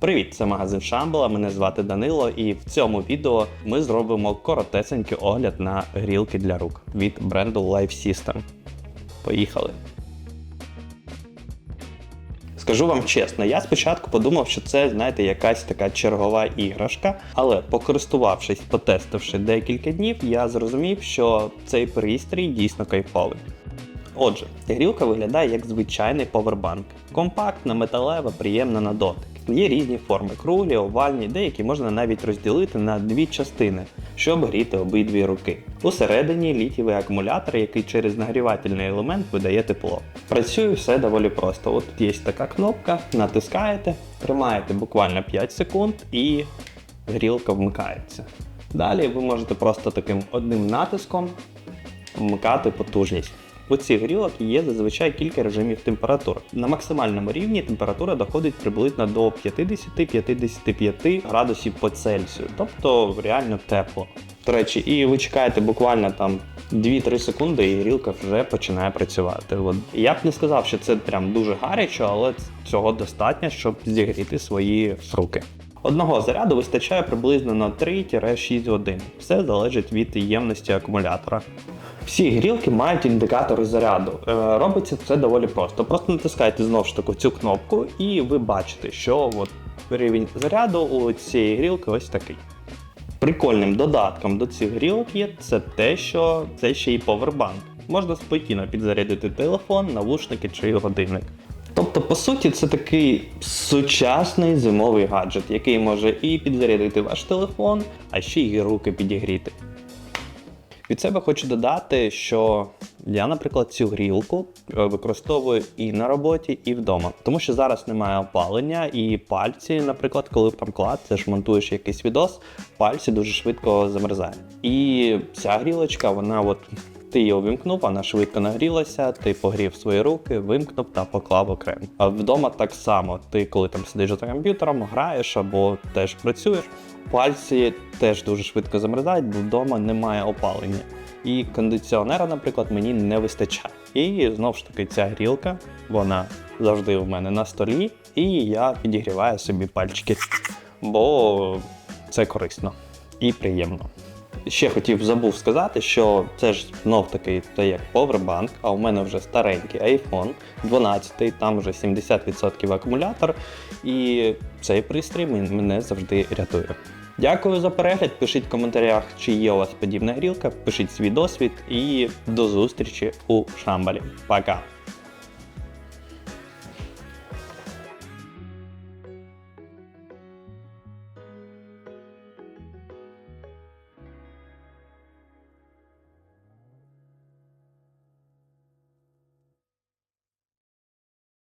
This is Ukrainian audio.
Привіт, це магазин Шамбала. Мене звати Данило, і в цьому відео ми зробимо коротесенький огляд на грілки для рук від бренду Life System. Поїхали! Скажу вам чесно, я спочатку подумав, що це, знаєте, якась така чергова іграшка, але покористувавшись, потестивши декілька днів, я зрозумів, що цей пристрій дійсно кайфовий. Отже, грілка виглядає як звичайний повербанк. Компактна, металева, приємна на дотик. Є різні форми круглі, овальні, деякі можна навіть розділити на дві частини, щоб гріти обидві руки. Усередині літієвий акумулятор, який через нагрівательний елемент видає тепло. Працює все доволі просто. От є така кнопка, натискаєте, тримаєте буквально 5 секунд і грілка вмикається. Далі ви можете просто таким одним натиском вмикати потужність. У цих грілок є зазвичай кілька режимів температур. На максимальному рівні температура доходить приблизно до 50-55 градусів по Цельсію, тобто реально тепло. До речі, і ви чекаєте буквально там 2-3 секунди, і грілка вже починає працювати. От. Я б не сказав, що це прям дуже гарячо, але цього достатньо, щоб зігріти свої руки. Одного заряду вистачає приблизно на 3-6 годин. Все залежить від ємності акумулятора. Всі грілки мають індикатори заряду. Е, робиться це доволі просто. Просто натискайте знову ж таки цю кнопку, і ви бачите, що от рівень заряду у цієї грілки ось такий. Прикольним додатком до цих грілок є це те, що це ще й повербанк. Можна спокійно підзарядити телефон, навушники чи годинник. Тобто, по суті, це такий сучасний зимовий гаджет, який може і підзарядити ваш телефон, а ще й руки підігріти. Від себе хочу додати, що я, наприклад, цю грілку е, використовую і на роботі, і вдома. Тому що зараз немає опалення, і пальці, наприклад, коли там клацаєш, монтуєш якийсь відос, пальці дуже швидко замерзають. І ця грілочка, вона от. Ти її увімкнув, вона швидко нагрілася, ти погрів свої руки, вимкнув та поклав окремо. А вдома так само. Ти, коли там сидиш за комп'ютером, граєш або теж працюєш, пальці теж дуже швидко замерзають, бо вдома немає опалення. І кондиціонера, наприклад, мені не вистачає. І знову ж таки, ця грілка, вона завжди в мене на столі, і я підігріваю собі пальчики, бо це корисно і приємно. Ще хотів забув сказати, що це ж знов таки це як Powerbank, а у мене вже старенький iPhone 12, там вже 70% акумулятор, і цей пристрій мене завжди рятує. Дякую за перегляд. Пишіть в коментарях, чи є у вас подібна грілка, пишіть свій досвід і до зустрічі у Шамбалі. Пока!